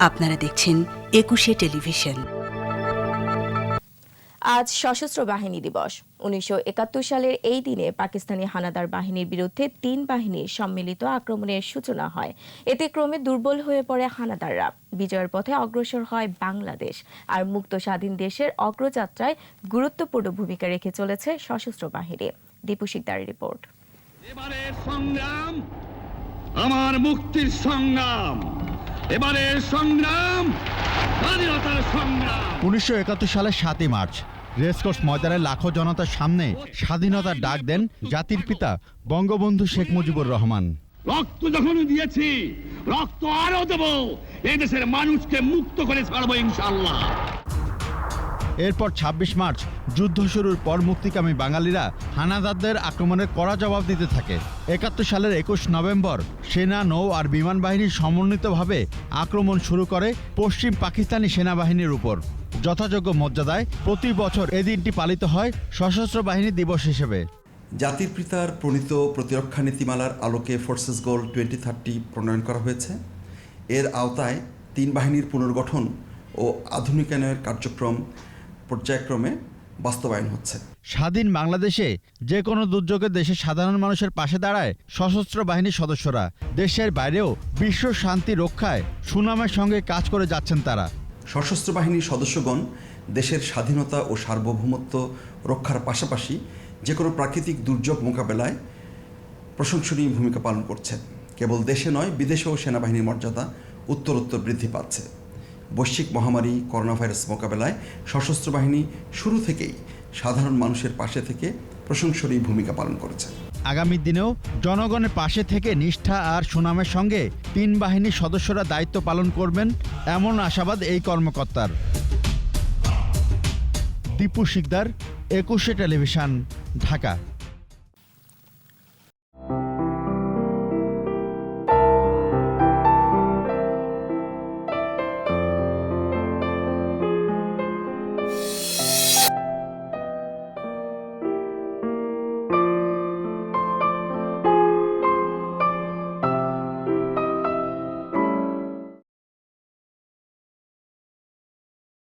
আপনারা দেখছেন একুশে টেলিভিশন। আজ সশস্ত্র বাহিনী দিবস। উনিশশো একাত্তর সালের এই দিনে পাকিস্তানি হানাদার বাহিনীর বিরুদ্ধে তিন বাহিনীর সম্মিলিত আক্রমণের সূচনা হয়। এতে ক্রমে দুর্বল হয়ে পড়ে হানাদাররা। বিজয়ের পথে অগ্রসর হয় বাংলাদেশ। আর মুক্ত স্বাধীন দেশের অগ্রযাত্রায় গুরুত্বপূর্ণ ভূমিকা রেখে চলেছে সশস্ত্র বাহিনী। দীপু শিকদারের রিপোর্ট। এবারের সংগ্রাম আমার মুক্তির সংগ্রাম। এবারের সংগ্রাম স্বাধীনতার সংগ্রাম। উনিশশো একাত্তর সালের সাতই মার্চ রেসকোর্স ময়দানে লাখো জনতার সামনে স্বাধীনতার ডাক দেন জাতির পিতা বঙ্গবন্ধু শেখ মুজিবুর রহমান। রক্ত যখন দিয়েছি রক্ত আরও দেব এই দেশের মানুষকে মুক্ত করে ছাড়বো ইনশাল্লাহ এরপর ২৬ মার্চ যুদ্ধ শুরুর পর মুক্তিকামী বাঙালিরা হানাদারদের আক্রমণের কড়া জবাব দিতে থাকে। একাত্তর সালের একুশ নভেম্বর সেনা, নৌ আর বিমান বাহিনীর সমন্বিতভাবে আক্রমণ শুরু করে পশ্চিম পাকিস্তানি সেনাবাহিনীর উপর। যথাযোগ্য মর্যাদায় প্রতি বছর এ দিনটি পালিত হয় সশস্ত্র বাহিনী দিবস হিসেবে। জাতির পিতার প্রণীত প্রতিরক্ষা নীতিমালার আলোকে ফোর্সেস গোল টোয়েন্টি থার্টি প্রণয়ন করা হয়েছে। এর আওতায় তিন বাহিনীর পুনর্গঠন ও আধুনিকায়নের কার্যক্রম পর্যায়ক্রমে বাস্তবায়ন হচ্ছে। স্বাধীন বাংলাদেশে যে কোনো দুর্যোগে দেশের সাধারণ মানুষের পাশে দাঁড়ায় সশস্ত্র বাহিনীর সদস্যরা। দেশের বাইরেও বিশ্ব শান্তি রক্ষায় সুনামের সঙ্গে কাজ করে যাচ্ছেন তারা। সশস্ত্র বাহিনীর সদস্যগণ দেশের স্বাধীনতা ও সার্বভৌমত্ব রক্ষার পাশাপাশি যে কোনো প্রাকৃতিক দুর্যোগ মোকাবেলায় প্রশংসনীয় ভূমিকা পালন করছে। কেবল দেশে নয় বিদেশেও সেনাবাহিনীর মর্যাদা উত্তরোত্তর বৃদ্ধি পাচ্ছে। বৈশ্বিক মহামারী করোনা ভাইরাস মোকাবেলায় সশস্ত্র বাহিনী শুরু থেকেই সাধারণ মানুষের পাশে থেকে প্রশংসনীয় ভূমিকা পালন করেছে। আগামী দিনেও জনগণের পাশে থেকে নিষ্ঠা আর সুনামের সঙ্গে তিন বাহিনীর সদস্যরা দায়িত্ব পালন করবেন এমন আশাবাদ এই কর্মকর্তার। দীপু শিকদার, একুশে টেলিভিশন, ঢাকা।